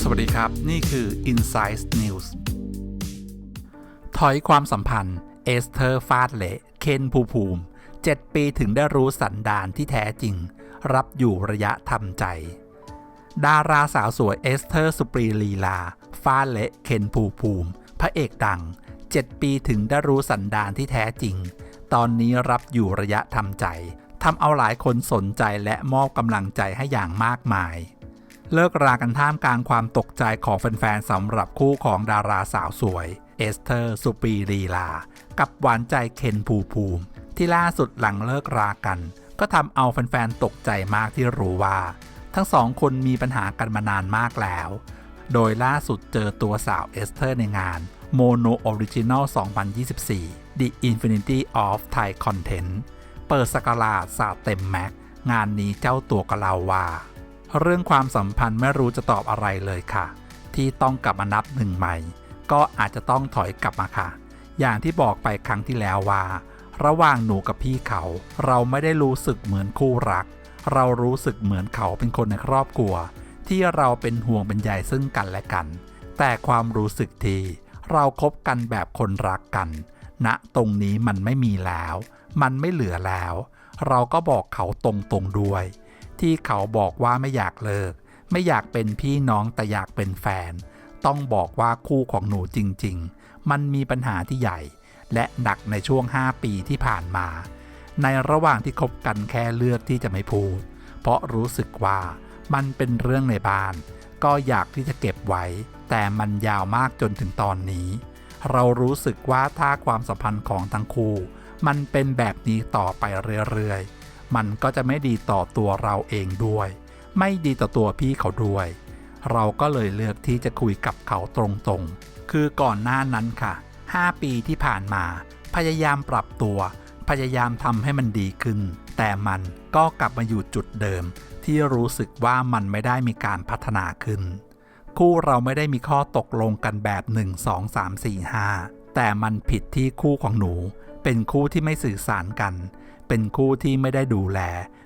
สวัสดีครับ นี่คือ Insight News ถอยความสัมพันธ์ เอสเธอร์ฟาดเละเคนภูภูมิ 7 ปีถึงได้รู้สันดานที่แท้จริง รับอยู่ระยะทำใจ ดาราสาวสวยเอสเธอร์สุปรีลีลา ฟาดเละเคนภูภูมิ พระเอกดัง 7 ปีถึงได้รู้สันดานที่แท้จริง ตอนนี้รับอยู่ระยะทำใจ ทำเอาหลายคนสนใจและมอบกำลังใจให้อย่างมากมาย เลิกรากันท่ามกลางความตกใจของแฟนๆสำหรับคู่ของดาราสาวสวย เอสเธอร์ สุปรีลีลา กับหวานใจเคนภูภูมิ ที่ล่าสุดหลังเลิกรากัน ก็ทำเอาแฟนๆตกใจมากที่รู้ว่า ทั้งสองคนมีปัญหากันมานานมากแล้ว โดยล่าสุดเจอตัวสาวเอสเธอร์ในงาน Mono Original 2024 The Infinity of Thai Content เปิดสกราดสาวเต็มแม็ก งานนี้เจ้าตัวก็เล่าว่า เรื่องความสัมพันธ์ไม่รู้จะตอบอะไรเลยค่ะ ที่ต้องกลับมานับหนึ่งใหม่ ก็อาจจะต้องถอยกลับมาค่ะ อย่างที่บอกไปครั้งที่แล้วว่า ระหว่างหนูกับพี่เขา เราไม่ได้รู้สึกเหมือนคู่รัก เรารู้สึกเหมือนเขาเป็นคนในครอบครัว ที่เราเป็นห่วงเป็นใยซึ่งกันและกัน แต่ความรู้สึกที่เราครบกันแบบคนรักกัน ณตรงนี้มันไม่มีแล้ว มันไม่เหลือแล้ว เราก็บอกเขาตรงๆด้วย ที่เขาบอกว่าไม่อยากเลิก ไม่อยากเป็นพี่น้องแต่อยากเป็นแฟน ต้องบอกว่าคู่ของหนูจริง ๆ มันมีปัญหาที่ใหญ่ และหนักในช่วง 5 ปีที่ผ่านมา ในระหว่างที่คบกันแค่เลือกที่จะไม่พูด เพราะรู้สึกว่ามันเป็นเรื่องในบ้าน ก็อยากที่จะเก็บไว้ แต่มันยาวมากจนถึงตอนนี้ เรารู้สึกว่าถ้าความสัมพันธ์ของทั้งคู่ มันเป็นแบบนี้ต่อไปเรื่อยๆ มันก็จะไม่ดีต่อตัวเราเองด้วย ไม่ดีต่อตัวพี่เขาด้วย เราก็เลยเลือกที่จะคุยกับเขาตรงๆ คือก่อนหน้านั้นค่ะ 5 ปีที่ผ่านมา พยายามปรับตัว พยายามทำให้มันดีขึ้น แต่มันก็กลับมาอยู่จุดเดิม ที่รู้สึกว่ามันไม่ได้มีการพัฒนาขึ้น คู่เราไม่ได้มีข้อตกลงกันแบบ 1 2 3 4 5 แต่มันผิดที่คู่ของหนู เป็นคู่ที่ไม่สื่อสารกัน เป็นคู่ที่ไม่ได้ดูแล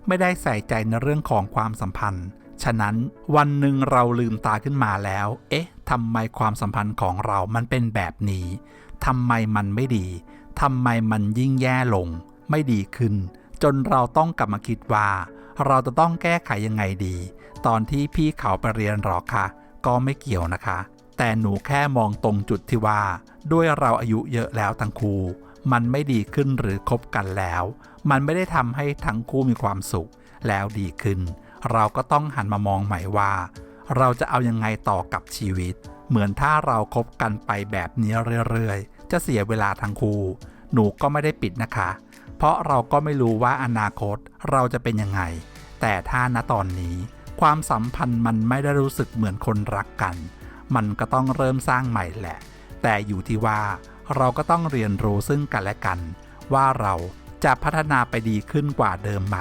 ไม่ได้ใส่ใจในเรื่องของความสัมพันธ์ ฉะนั้นวันหนึ่งเราลืมตาขึ้นมาแล้ว เอ๊ะทำไมความสัมพันธ์ของเรามันเป็นแบบนี้ทำไมมันไม่ดีทำไมมันยิ่งแย่ลง ไม่ดีขึ้น จนเราต้องกลับมาคิดว่า เราจะต้องแก้ไขยังไงดี ตอนที่พี่เขาไปเรียนหรอคะ ก็ไม่เกี่ยวนะคะ แต่หนูแค่มองตรงจุดที่ว่า ด้วยเราอายุเยอะแล้วทั้งคู่มันไม่ดีขึ้นหรือคบกันแล้ว มันไม่ได้ทำให้ทั้งคู่มีความสุขแล้วดีขึ้น เราก็ต้องหันมามองใหม่ว่า เราจะเอายังไงต่อกับชีวิต เหมือนถ้าเราครบกันไปแบบนี้เรื่อยๆ จะเสียเวลาทั้งคู่ หนูก็ไม่ได้ปิดนะคะ เพราะเราก็ไม่รู้ว่าอนาคตเราจะเป็นยังไง แต่ถ้าณตอนนี้ ความสัมพันธ์มันไม่ได้รู้สึกเหมือนคนรักกัน มันก็ต้องเริ่มสร้างใหม่แหละ แต่อยู่ที่ว่าเราก็ต้องเรียนรู้ซึ่งกันและกัน ว่าเราจะพัฒนาไปดีขึ้นกว่าเดิมไหม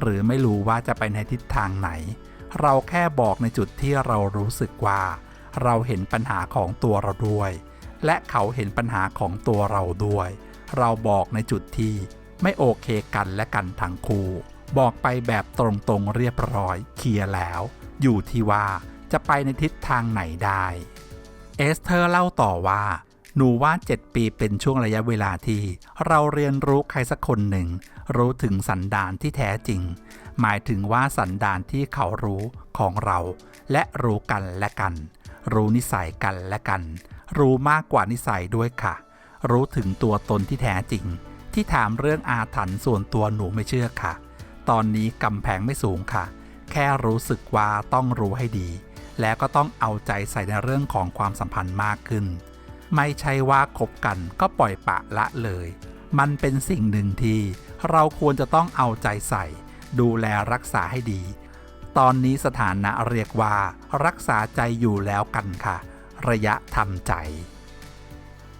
หรือไม่รู้ว่าจะไปในทิศทางไหน เราแค่บอกในจุดที่เรารู้สึกว่า เราเห็นปัญหาของตัวเราด้วย และเขาเห็นปัญหาของตัวเราด้วย เราบอกในจุดที่ไม่โอเคกันและกันทั้งคู่ บอกไปแบบตรงๆเรียบร้อยเคลียร์แล้ว อยู่ที่ว่าจะไปในทิศทางไหนได้ เอสเธอร์เล่าต่อว่า หนูว่า 7 ปีเป็นช่วงระยะเวลาที่ เราเรียนรู้ใครสักคนหนึ่ง รู้ถึงสันดานที่แท้จริง หมายถึงว่าสันดานที่เขารู้ของเรา และรู้กันและกัน รู้นิสัยกันและกัน รู้มากกว่านิสัยด้วยค่ะ รู้ถึงตัวตนที่แท้จริง ที่ถามเรื่องอาถรรพ์ส่วนตัวหนูไม่เชื่อค่ะ ตอนนี้กำแพงไม่สูงค่ะ แค่รู้สึกว่าต้องรู้ให้ดี แล้วก็ต้องเอาใจใส่ในเรื่องของความสัมพันธ์มากขึ้น ไม่ใช่ว่าคบกันก็ปล่อยปะละเลย มันเป็นสิ่งหนึ่งที่เราควรจะต้องเอาใจใส่ ดูแลรักษาให้ดี ตอนนี้สถานะเรียกว่า รักษาใจอยู่แล้วกันค่ะ ระยะทำใจ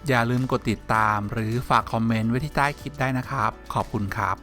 อย่าลืมกดติดตามหรือฝากคอมเมนต์ไว้ที่ใต้คลิปได้นะครับ ขอบคุณครับ